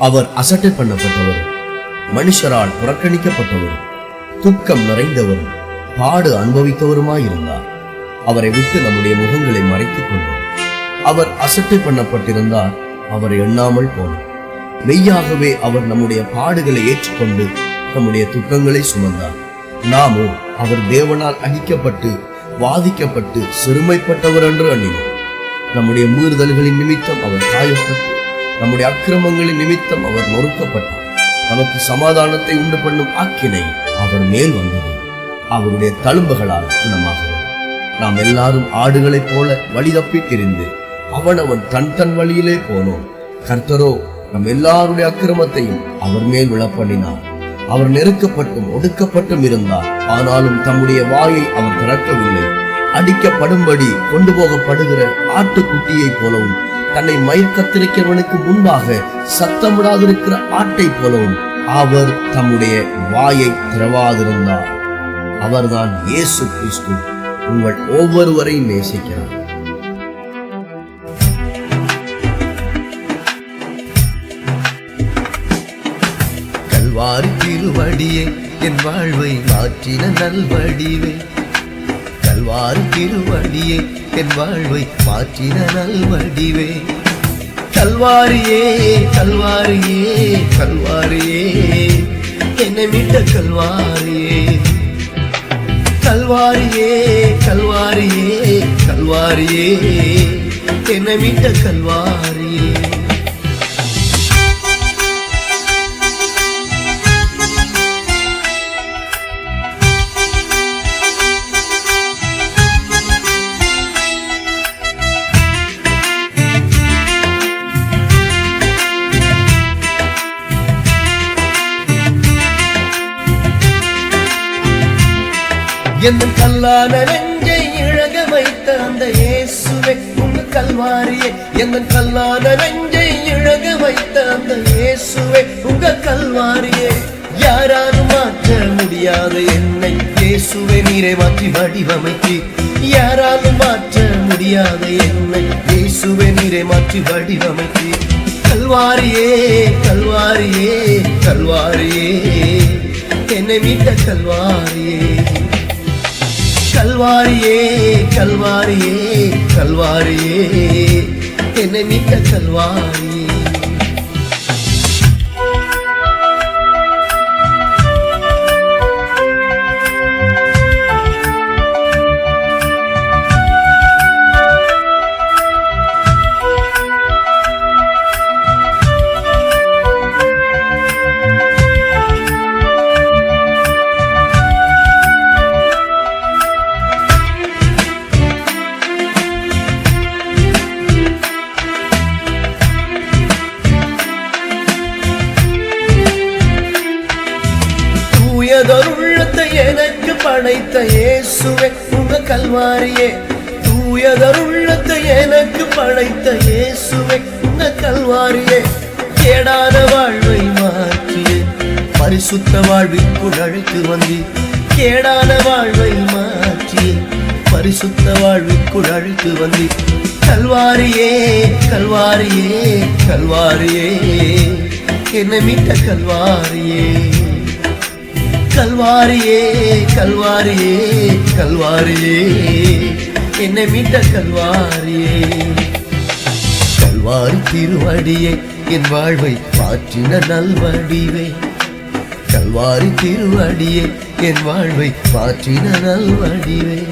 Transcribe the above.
அவர் அசட்டை பண்ணப்பட்டவர். மனுஷரால் புறக்கணிக்கப்பட்டவர். துக்கம் நிறைந்தவரும் பாடு அனுபவித்தவருமாயிருந்தார். அவரை விட்டு நம்முடைய முகங்களை மறைத்துக் கொண்டோம். அவர் அசட்டை பண்ணப்பட்டிருந்தார். அவர் எண்ணாமல் போனார் மெய்யாகவே அவர் நம்முடைய பாடுகளை ஏற்றுக்கொண்டு நம்முடைய துக்கங்களை சுமந்தார். நாமோ அவர் தேவனால் அடிக்கப்பட்டு வாதிக்கப்பட்டு சிறுமைப்பட்டவர் என்று எண்ணினோம். நம்முடைய மீறுதல்களின் நிமித்தம் அவர் காயப்பட்டு நம்முடைய அக்கிரமங்களின் நிமித்தம் அவர் நொறுக்கப்பட்டார். நமக்கு சமாதானத்தை உண்டு பண்ணும் ஆக்கினை அவர் மேல் வந்தது. அவருடைய தழும்புகளால் குணமாகிறோம் நாம் எல்லாரும் ஆடுகளைப் போல வழி தப்பி திரிந்து அவனவன் தன் தன் வழியிலே போனோம். கர்த்தரோ நம் எல்லாருடைய அக்கிரமத்தையும் அவர் மேல் விழப்பண்ணினார். அவர் நெருக்கப்பட்டும் ஒடுக்கப்பட்டும் இருந்தார். ஆனாலும் தம்முடைய வாயை அவர் திறக்கவில்லை. அடிக்கப்படும்படி கொண்டு போகப்படுகிற ஆட்டுக்குட்டியைப் போலவும் தன்னை மயக்கத்திருக்கிறவனுக்கு முன்பாக சத்தமிடாதிருக்கிற ஆட்டை போலவும் அவர் தம்முடைய வாயை திறவாதிருந்தார். அவர்தான் இயேசு கிறிஸ்து உங்கள் ஒவ்வொருவரையும் நேசிக்கிறார். கல்வாரி திருவடியே என் வாழ்வை மாற்றின நல்வடிவே. கல்வாரி திருவடியே என் வாழ்வை மாற்றின நல்வடிவே. கல்வாரியே கல்வாரியே கல்வாரியே என்னை மீட்ட கல்வாரியே. கல்வாரியே கல்வாரியே கல்வாரியே என்னை மீட்ட கல்வாரியே. என் கல்லான நெஞ்சை இழக வைத்த அந்த இயேசுவே உங்க கல்வாரியே. என் கல்லான நெஞ்சை இழக வைத்த அந்த இயேசுவே உங்க கல்வாரியே. யாராலும் மாற்ற முடியாத என்னை இயேசுவே நீரை மாற்றி வடிவமைத்து. யாராலும் மாற்ற முடியாத என்னை இயேசுவே நீரை மாற்றி வடிவமைத்து. கல்வாரியே கல்வாரியே கல்வாரியே. என்னை மீட்ட கல்வாரியே. கல்வாரியே கல்வாரியே கல்வாரியே. என்னை மீட்ட கல்வாரியே அடைத்த இயேசுவே உங்க கல்வாரியே. தூயதருள்ளத்தை எனக்கு படைத்த இயேசுவே உங்க கல்வாரியே. கேடாத வாழ்வை மாற்றிய பரிசுத்த வாழ்விற்குள் அழைத்து வந்தி கேடான வாழ்வை மாற்றி பரிசுத்த வாழ்விற்குள் அழைத்து வந்தி கல்வாரியே கல்வாரியே கல்வாரியே. என்னை மீட்ட கல்வாரியே. கல்வாரியே கல்வாரியே கல்வாரியே. என்னை மீட்ட கல்வாரியே. கல்வாரி திருவடியே என் வாழ்வை மாற்றின நல்வடிவே. கல்வாரி திருவடியே என் வாழ்வை மாற்றின நல்வடிவே.